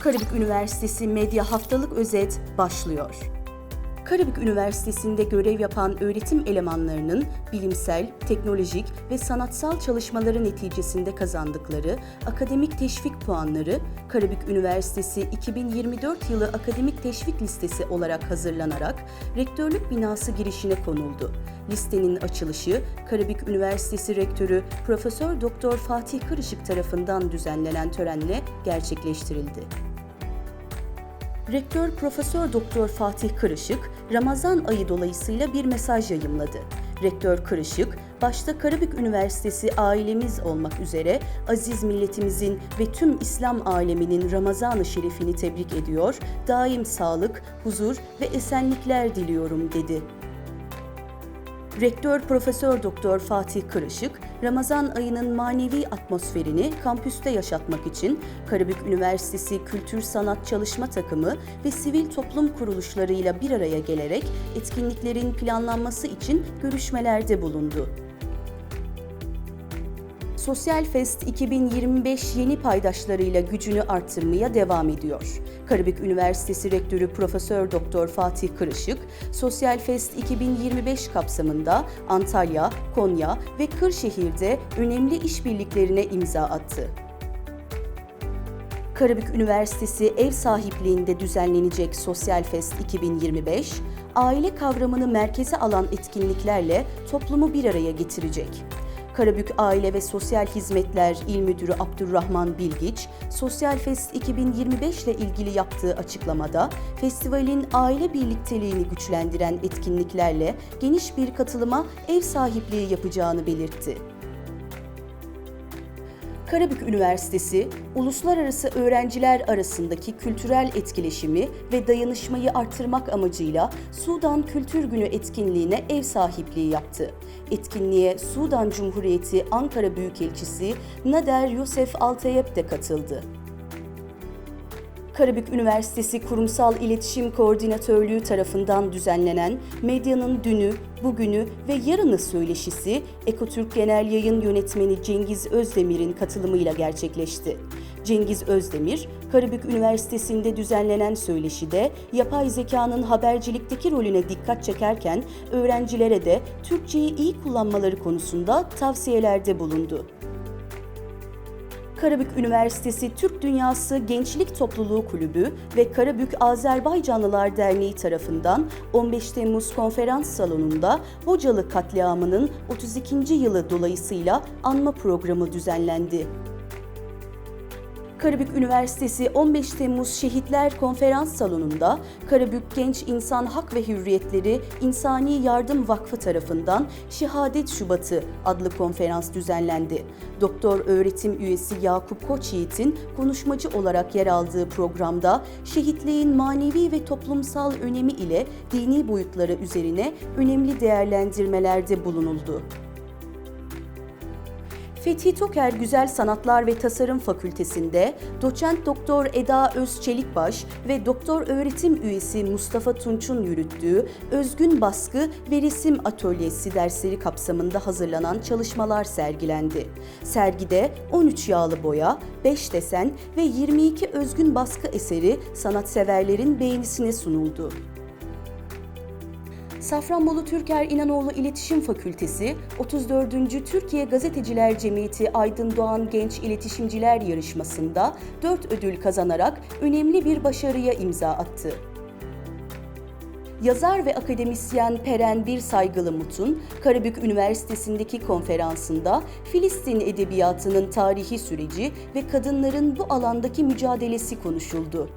Karabük Üniversitesi Medya Haftalık Özet başlıyor. Karabük Üniversitesi'nde görev yapan öğretim elemanlarının bilimsel, teknolojik ve sanatsal çalışmaları neticesinde kazandıkları akademik teşvik puanları Karabük Üniversitesi 2024 yılı akademik teşvik listesi olarak hazırlanarak rektörlük binası girişine konuldu. Listenin açılışı Karabük Üniversitesi Rektörü Profesör Doktor Fatih Kırışık tarafından düzenlenen törenle gerçekleştirildi. Rektör Profesör Doktor Fatih Kırışık, Ramazan ayı dolayısıyla bir mesaj yayımladı. Rektör Kırışık, başta Karabük Üniversitesi ailemiz olmak üzere aziz milletimizin ve tüm İslam aleminin Ramazan-ı Şerifini tebrik ediyor, daim sağlık, huzur ve esenlikler diliyorum dedi. Rektör Profesör Doktor Fatih Kırışık, Ramazan ayının manevi atmosferini kampüste yaşatmak için Karabük Üniversitesi Kültür Sanat Çalışma Takımı ve sivil toplum kuruluşlarıyla bir araya gelerek etkinliklerin planlanması için görüşmelerde bulundu. Sosyal Fest 2025 yeni paydaşlarıyla gücünü arttırmaya devam ediyor. Karabük Üniversitesi Rektörü Profesör Doktor Fatih Kırışık, Sosyal Fest 2025 kapsamında Antalya, Konya ve Kırşehir'de önemli işbirliklerine imza attı. Karabük Üniversitesi ev sahipliğinde düzenlenecek Sosyal Fest 2025, aile kavramını merkeze alan etkinliklerle toplumu bir araya getirecek. Karabük Aile ve Sosyal Hizmetler İl Müdürü Abdurrahman Bilgiç, Sosyal Fest 2025 ile ilgili yaptığı açıklamada, festivalin aile birlikteliğini güçlendiren etkinliklerle geniş bir katılıma ev sahipliği yapacağını belirtti. Karabük Üniversitesi, uluslararası öğrenciler arasındaki kültürel etkileşimi ve dayanışmayı artırmak amacıyla Sudan Kültür Günü etkinliğine ev sahipliği yaptı. Etkinliğe Sudan Cumhuriyeti Ankara Büyükelçisi Nader Yosef Altayep de katıldı. Karabük Üniversitesi Kurumsal İletişim Koordinatörlüğü tarafından düzenlenen Medyanın Dünü, Bugünü ve Yarını söyleşisi Ekotürk Genel Yayın Yönetmeni Cengiz Özdemir'in katılımıyla gerçekleşti. Cengiz Özdemir, Karabük Üniversitesi'nde düzenlenen söyleşide yapay zekanın habercilikteki rolüne dikkat çekerken öğrencilere de Türkçeyi iyi kullanmaları konusunda tavsiyelerde bulundu. Karabük Üniversitesi Türk Dünyası Gençlik Topluluğu Kulübü ve Karabük Azerbaycanlılar Derneği tarafından 15 Temmuz Konferans Salonu'nda Hocalı katliamının 32. yılı dolayısıyla anma programı düzenlendi. Karabük Üniversitesi 15 Temmuz Şehitler Konferans Salonu'nda Karabük Genç İnsan Hak ve Hürriyetleri İnsani Yardım Vakfı tarafından Şehadet Şubatı adlı konferans düzenlendi. Doktor öğretim üyesi Yakup Koçyiğit'in konuşmacı olarak yer aldığı programda şehitliğin manevi ve toplumsal önemi ile dini boyutları üzerine önemli değerlendirmelerde bulunuldu. Fethi Toker Güzel Sanatlar ve Tasarım Fakültesi'nde doçent doktor Eda Özçelikbaş ve doktor öğretim üyesi Mustafa Tunç'un yürüttüğü özgün baskı ve resim atölyesi dersleri kapsamında hazırlanan çalışmalar sergilendi. Sergide 13 yağlı boya, 5 desen ve 22 özgün baskı eseri sanatseverlerin beğenisine sunuldu. Safranbolu Türker İnanoğlu İletişim Fakültesi 34. Türkiye Gazeteciler Cemiyeti Aydın Doğan Genç İletişimciler Yarışması'nda 4 ödül kazanarak önemli bir başarıya imza attı. Yazar ve akademisyen Peren Bir Saygılı Mut'un Karabük Üniversitesi'ndeki konferansında Filistin edebiyatının tarihi süreci ve kadınların bu alandaki mücadelesi konuşuldu.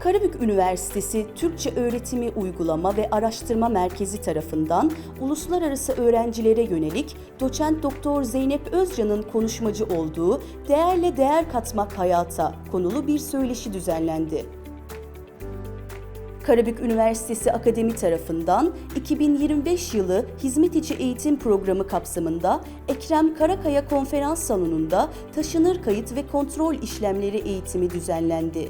Karabük Üniversitesi Türkçe Öğretimi Uygulama ve Araştırma Merkezi tarafından uluslararası öğrencilere yönelik doçent doktor Zeynep Özcan'ın konuşmacı olduğu Değerle Değer Katmak Hayata konulu bir söyleşi düzenlendi. Karabük Üniversitesi Akademi tarafından 2025 yılı Hizmet İçi Eğitim Programı kapsamında Ekrem Karakaya Konferans Salonu'nda taşınır kayıt ve kontrol işlemleri eğitimi düzenlendi.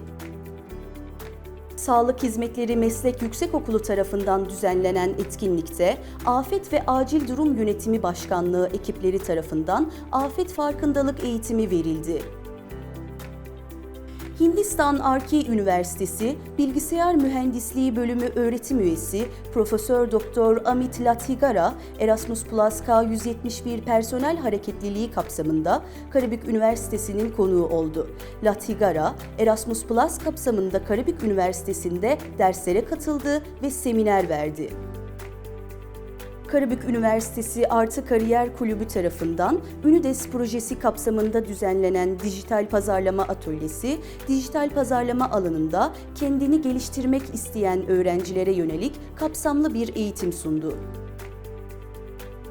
Sağlık Hizmetleri Meslek Yüksekokulu tarafından düzenlenen etkinlikte Afet ve Acil Durum Yönetimi Başkanlığı ekipleri tarafından afet farkındalık eğitimi verildi. Hindistan Arki Üniversitesi Bilgisayar Mühendisliği Bölümü öğretim üyesi Profesör Doktor Amit Lathigara, Erasmus Plus K171 personel hareketliliği kapsamında Karabük Üniversitesi'nin konuğu oldu. Lathigara, Erasmus Plus kapsamında Karabük Üniversitesi'nde derslere katıldı ve seminer verdi. Karabük Üniversitesi Artı Kariyer Kulübü tarafından Ünides projesi kapsamında düzenlenen dijital pazarlama atölyesi, dijital pazarlama alanında kendini geliştirmek isteyen öğrencilere yönelik kapsamlı bir eğitim sundu.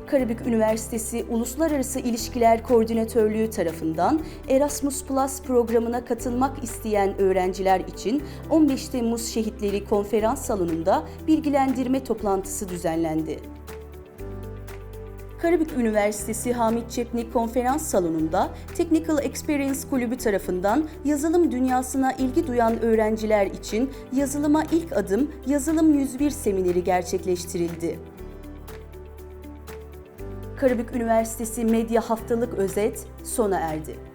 Karabük Üniversitesi Uluslararası İlişkiler Koordinatörlüğü tarafından Erasmus Plus programına katılmak isteyen öğrenciler için 15 Temmuz Şehitleri Konferans Salonu'nda bilgilendirme toplantısı düzenlendi. Karabük Üniversitesi Hamit Çepnik Konferans Salonu'nda Technical Experience Kulübü tarafından yazılım dünyasına ilgi duyan öğrenciler için yazılıma ilk adım Yazılım 101 semineri gerçekleştirildi. Karabük Üniversitesi Medya Haftalık Özet sona erdi.